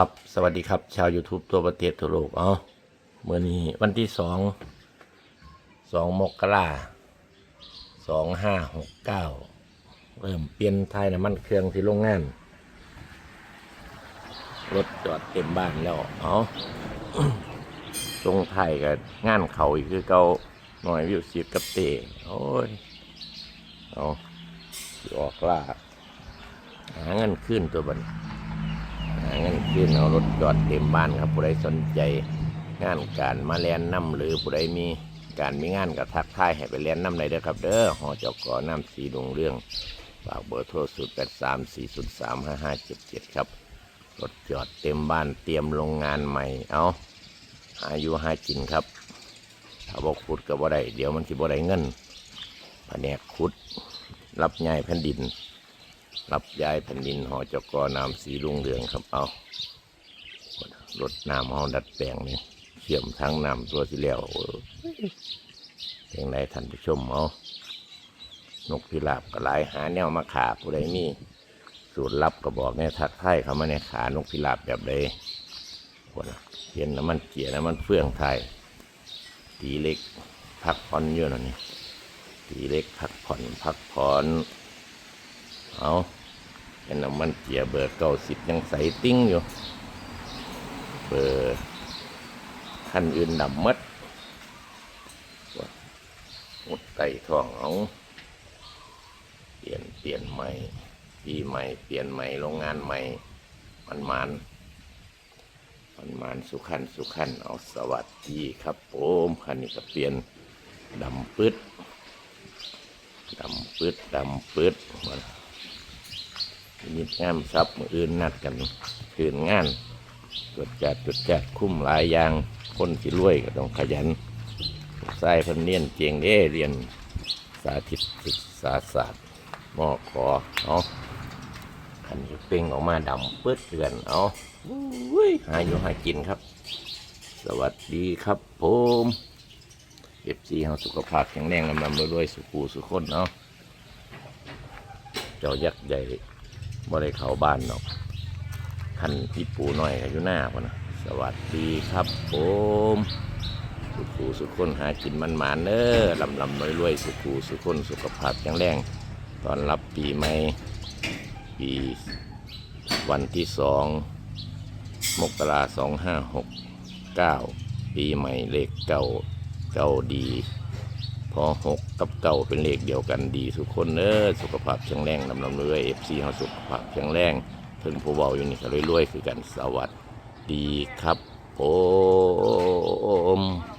ครับสวัสดีครับ ชาว YouTube ตัวประเทศทั่วโลกเอาเมื่อนี้วันที่สองสองมกราสองห้าหกเก้าเริ่มเปลี่ยนไทยน้ำมันเครื่องที่โรงงาน รถจอดเต็มบ้านแล้วเอาตรงไทยกับงานเขาอีกคือเก่าหน่อยวิวสีกับเตะโอ้ยเอาออกล่าหาเงินขึ้นตัวบันาเงินขึ้นเอารถจอดเต็มบ้านครับผู้ใดสนใจงานการมาแลนน้ำหรือผู้ใดมีการมีงานกับทักทายให้ไปแลนน้ำใดเด้อครับเด้อหอจกอน้ำสีดงเรื่องฝากเบอร์โทรศูนย์แปดสามสี่ศูนย์สามห้าห้าเจ็ดเจ็ดครับรถจอดเต็มบ้านเตรียมโรงงานใหม่เอาหาอยู่หากินครับถ้าบอกขุดก็บ่ได้เดี๋ยวมันสิบ่ได้เงินแผนกขุด รับย้ายแผ่นดิน รับย้ายแผ่นดินหอจกน้ำสีรุ่งเรืองครับเอา รถน้ำเฮาดัดแปลงนี่เชื่อมทั้งน้ำตัวที่แล้วเออยังไงท่านผู้ชมเอานกพิราบก็หลายหาแนวมาขาผู้ใดมีสูตรลับก็บอกเนี่ยทักทายเขามาในขานกพิราบแบบใดคนน่ะเห็นน้ำมันเกียร์น้ำมันเฟื่องไทยตีเล็กพักผ่อนอยู่นั่นนี่ตีเล็กพักผ่อนพักผ่อนเอาเป็นน้ำมันเกียร์เบอร์เก้าสิบยังใสติ้งอยู่ เบอร์ขั้นอื่นดำมัดหมดไก่ทองเอาเปลี่ยนเปลี่ยนใหม่ปีใหม่เปลี่ยนใหม่โรงงานใหม่มันมันมันมันสุขันสุขันเอาสวัสดีครับผมคันนี้ก็เปลี่ยนดำปึ๊ดดำปึ๊ดดำปึ๊ดมันมีงามทรัพย์มืออื่นนัดกันคืนงาน ตรวจจัดตรวจจัดคุ้มหลายอย่างคนที่รวยก็ต้องขยันใส่พันเนียนเจียงเด้เรียนสาธิตศึกษาศาสตร์มอขอเอาขันเป่งออกมาดำเปื้ดเกลือนเอาอุ้ยหาอยู่หากินครับ สวัสดีครับผมเอฟซีเฮาสุขภาพแข็งแรงลำลำรวยๆสุขูสุขคนเนาะเจ้ายักษ์ใหญ่บ่ได้เข้าบ้านหรอก ท่านพี่ปูน้อยอยู่หน้าพอนะสวัสดีครับผมสุขูสุขคนหากินมันหมานเน้อลำลำรวยรวยสุขูสุขคนสุขภาพแข็งแรงตอนรับปีใหม่ปีวันที่สองมกราสองห้าหกเก้าปีใหม่เลขเก้าเก้าดี พอหกกับเก่าเป็นเลขเดียวกันดีทุกคนเนอสุขภาพแข็งแรงลำลำรื่อยเอฟซีเขาสุขภาพแข็งแรง พิ่นผู้เบาอยู่นี่ก็รวยๆคือกันสวัสดีครับผม